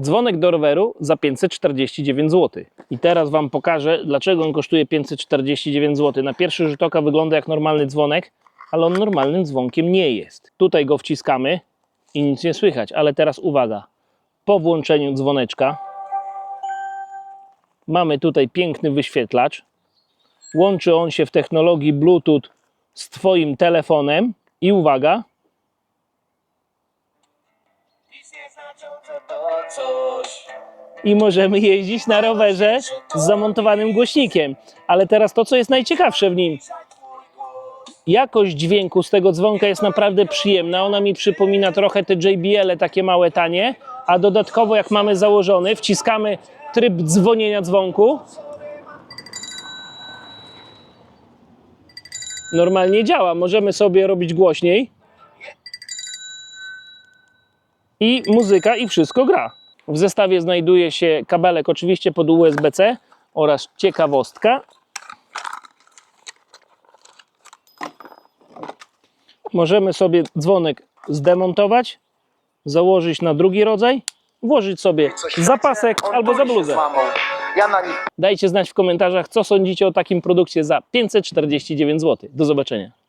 Dzwonek do roweru za 549 zł. I teraz Wam pokażę, dlaczego on kosztuje 549 zł. Na pierwszy rzut oka wygląda jak normalny dzwonek, ale on normalnym dzwonkiem nie jest. Tutaj go wciskamy i nic nie słychać, ale teraz uwaga. Po włączeniu dzwoneczka mamy tutaj piękny wyświetlacz. Łączy on się w technologii Bluetooth z Twoim telefonem i uwaga, i możemy jeździć na rowerze z zamontowanym głośnikiem. Ale teraz to, co jest najciekawsze w nim. Jakość dźwięku z tego dzwonka jest naprawdę przyjemna. Ona mi przypomina trochę te JBL-e, takie małe, tanie. A dodatkowo, jak mamy założony, wciskamy tryb dzwonienia dzwonku. Normalnie działa. Możemy sobie robić głośniej. I muzyka i wszystko gra. W zestawie znajduje się kabelek oczywiście pod USB-C oraz ciekawostka. Możemy sobie dzwonek zdemontować, założyć na drugi rodzaj, włożyć sobie zapasek albo za bluzę. Dajcie znać w komentarzach, co sądzicie o takim produkcie za 549 zł. Do zobaczenia.